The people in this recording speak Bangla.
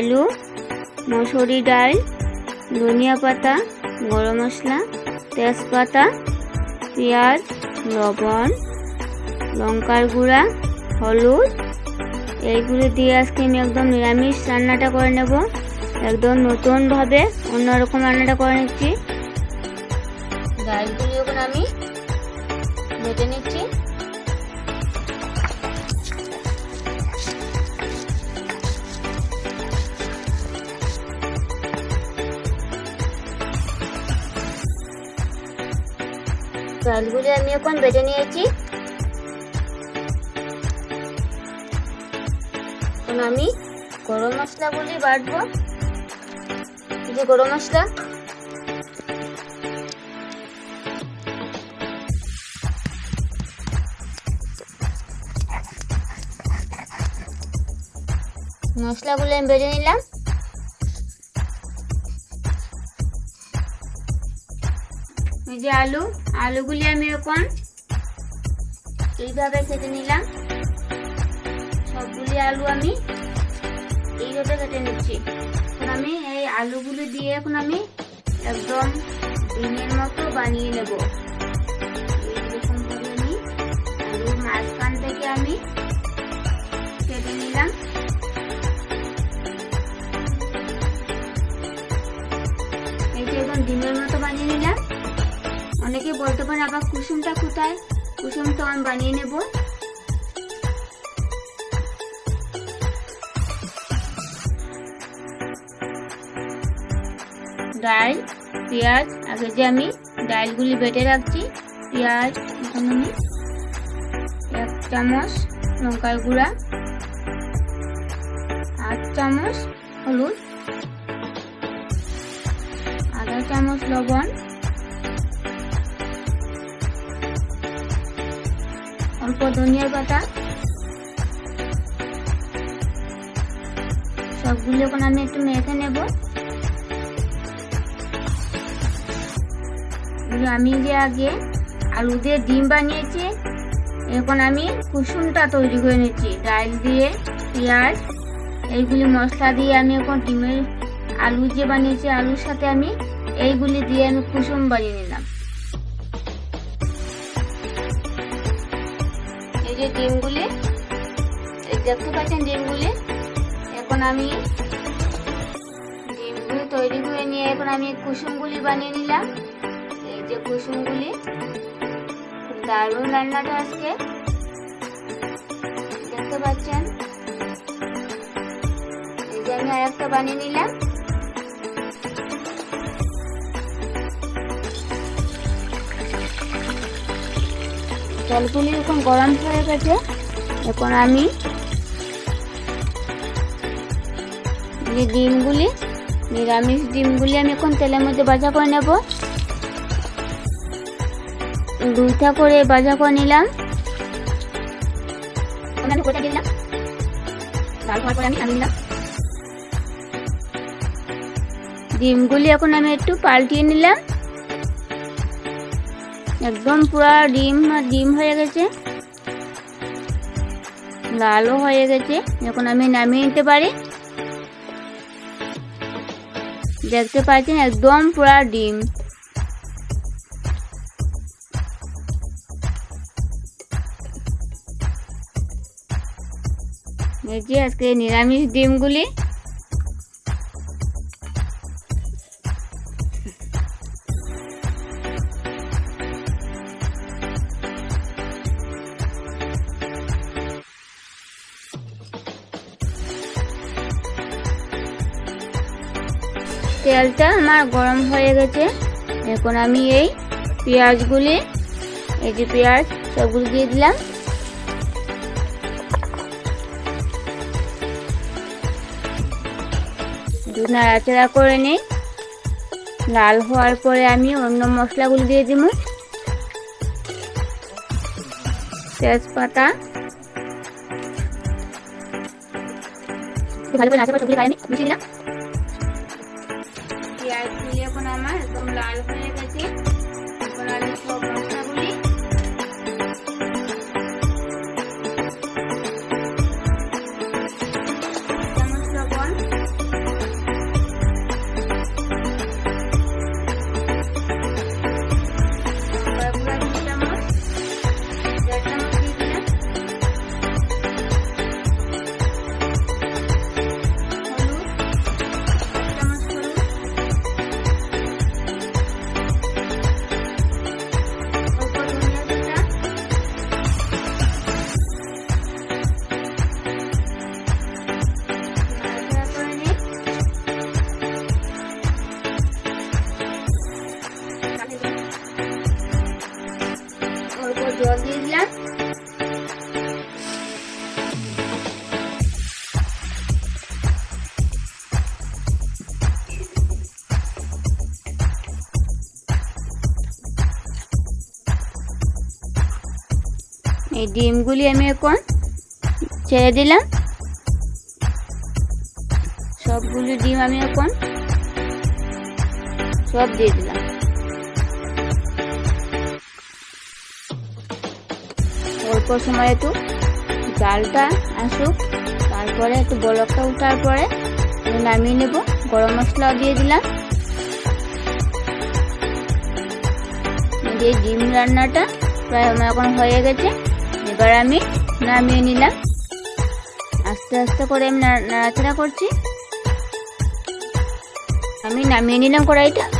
আলু, মসুরি ডাল, ধনিয়া পাতা, গরম মশলা, তেজপাতা, পেঁয়াজ, লবণ, লঙ্কার গুঁড়া, হলুদ। এইগুলো দিয়ে আজকে আমি একদম নিরামিষ রান্নাটা করে নেব। একদম নতুনভাবে অন্যরকম রান্নাটা করে নিচ্ছি। ডালগুলি এখন আমি বেটে নিচ্ছি। ডালগুলি আমি এখন বেটে নিয়েছি এখন আমি গরম মশলাগুলি বাটবো যে গরম মশলা মশলাগুলো আমি বেটে নিলাম এই যে আলু, আলুগুলি আমি এখন এইভাবে কেটে নিলাম। সবগুলি আলু আমি এইভাবে কেটে নিচ্ছি। এখন আমি এই আলুগুলি দিয়ে এখন আমি একদম ডিমের মতো বানিয়ে নেব। এইরকম করে আমি আলুর মাঝখান থেকে আমি কেটে নিলাম। এই যে এখন ডিমের মতো বানিয়ে নিলাম বলতে পারে, আবার কুসুমটা কোথায়? কুসুমটা আমি বানিয়ে নেব। ডাল, পেঁয়াজ, আগে যে আমি ডালগুলি বেটে রাখছি, পেঁয়াজ আমি এক চামচ লঙ্কার গুঁড়া আট চামচ হলুদ, আধা চামচ লবণ অল্প ধনিয়ার পাতা। সবগুলো এখন আমি একটু মেখে নেব। আমি যে আগে আলু দিয়ে ডিম বানিয়েছি, এখন আমি কুসুমটা তৈরি করে নিচ্ছি। ডাল দিয়ে, পেঁয়াজ, এইগুলি মশলা দিয়ে আমি এখন ডিমের আলু যে বানিয়েছি, আলুর সাথে আমি এইগুলি দিয়ে আমি কুসুম বানিয়ে নিলাম। যে ডিমগুলি দেখতে পাচ্ছেন ডিমগুলি? এখন আমি ডিমগুলি তৈরি করে নিয়ে এখন আমি কুসুমগুলি বানিয়ে নিলাম। এই যে কুসুমগুলি দারুণ রান্নাটা আজকে। দেখতে পাচ্ছেন? এই যে আমি আর একটা বানিয়ে নিলাম। জলগুলি এখন গরম হয়ে গেছে। এখন আমি যে ডিমগুলি, নিরামিষ ডিমগুলি আমি এখন তেলের মধ্যে ভাজা করে নেব। দুইটা করে ভাজা করে নিলাম। নিলাম। ডিমগুলি এখন আমি একটু পাল্টিয়ে নিলাম। একদম পুরা ডিম ডিম হয়ে গেছে। লালও হয়ে গেছে এখন আমি নামিয়ে নিতে পারি। দেখতে পাচ্ছেন একদম পুরা ডিম। এই যে আজকে নিরামিষ ডিমগুলি। তেলটা আমার গরম হয়ে গেছে। এখন আমি এই পেঁয়াজগুলি, এই যে পেঁয়াজ, সবগুলো দিয়ে দিলাম। একটু নাড়াচাড়া করে নিই। লাল হওয়ার পরে আমি অন্য মশলাগুলো দিয়ে দিব। তেজপাতা। ভালো করে নাড়াচাড়া সবগুলো আমি মিশিয়ে দিলাম পেঁয়াজগুলি আমার একদম লাল হয়ে গেছে। এখন আমি সব এই ডিমগুলি আমি এখন ছেড়ে দিলাম। সবগুলি ডিম আমি এখন সব দিয়ে দিলাম। অল্প সময় একটু জালটা আসুক, তারপরে একটু বলকটা উঠার পরে নামিয়ে নেব। গরম মশলাও দিয়ে দিলাম। দিয়ে ডিম রান্নাটা প্রায় আমার এখন হয়ে গেছে। এবার আমি নামিয়ে নিলাম। আস্তে আস্তে করে আমি নাড়াচাড়া করছি। আমি নামিয়ে নিলাম কড়াইটা।